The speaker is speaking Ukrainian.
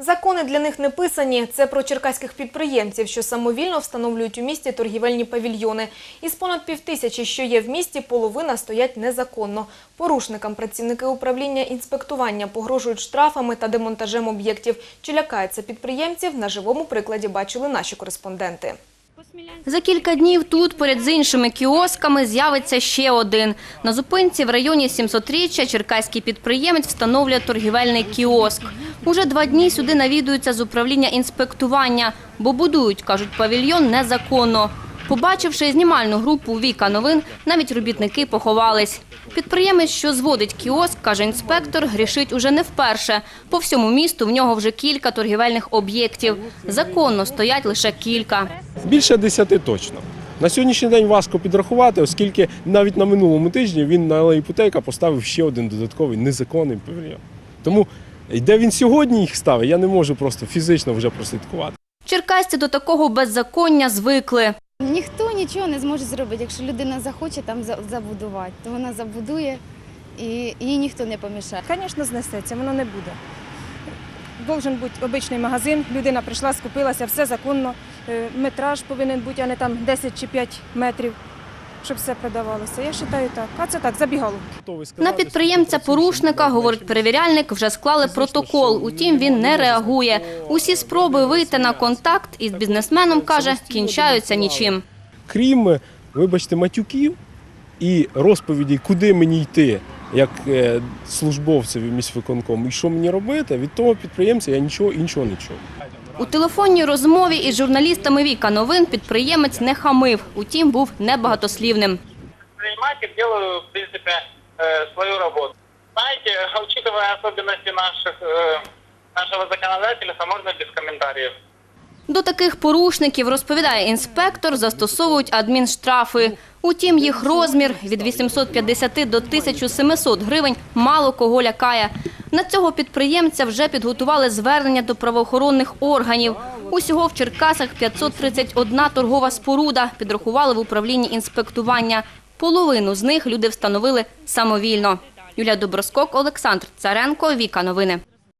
Закони для них не писані. Це про черкаських підприємців, що самовільно встановлюють у місті торгівельні павільйони. Із понад півтисячі, що є в місті, половина стоять незаконно. Порушникам працівники управління інспектування погрожують штрафами та демонтажем об'єктів. Чи лякаються підприємців, на живому прикладі бачили наші кореспонденти. За кілька днів тут, поряд з іншими кіосками, з'явиться ще один. На зупинці в районі 700-річчя черкаський підприємець встановлює торгівельний кіоск. Уже два дні сюди навідуються з управління інспектування, бо будують, кажуть, павільйон незаконно. Побачивши знімальну групу Віка новин, навіть робітники поховались. Підприємець, що зводить кіоск, каже інспектор, грішить уже не вперше. По всьому місту в нього вже кілька торгівельних об'єктів. Законно стоять лише кілька. Більше десяти точно. На сьогоднішній день важко підрахувати, оскільки навіть на минулому тижні він на Путейка поставив ще один додатковий незаконний павільйон. Тому де він сьогодні їх ставить, я не можу просто фізично вже прослідкувати. Черкасці до такого беззаконня звикли. Ніхто нічого не зможе зробити. Якщо людина захоче там забудувати, то вона забудує і їй ніхто не помішає. Звісно, знесеться, воно не буде. Должен бути обичний магазин, людина прийшла, скупилася, все законно. Е, Метраж повинен бути, а не там 10 чи 5 метрів, щоб все продавалося. Я вважаю так. А це так, забігало. На підприємця-порушника, говорить перевіряльник, вже склали протокол. Утім, він не реагує. Усі спроби вийти на контакт із бізнесменом, каже, кінчаються нічим. Крім, вибачте, матюків і розповіді, куди мені йти, як е, службовцеві міськвиконкому, і що мені робити, від того підприємця я нічого іншого не чув. У телефонній розмові із журналістами Віка новин підприємець не хамив, утім, був небагатослівним. предприниматель, делаю, в принципе, э, свою работу. Знаете, учитывая особенности наших, э, нашего законодательства, можно без комментариев. До таких порушників, розповідає інспектор, застосовують адмінштрафи. Утім, їх розмір від 850 до 1700 гривень мало кого лякає. На цього підприємця вже підготували звернення до правоохоронних органів. Усього в Черкасах 531 торгова споруда підрахували в управлінні інспектування. Половину з них люди встановили самовільно. Юлія Доброскок, Олександр Царенко, Віка Новини.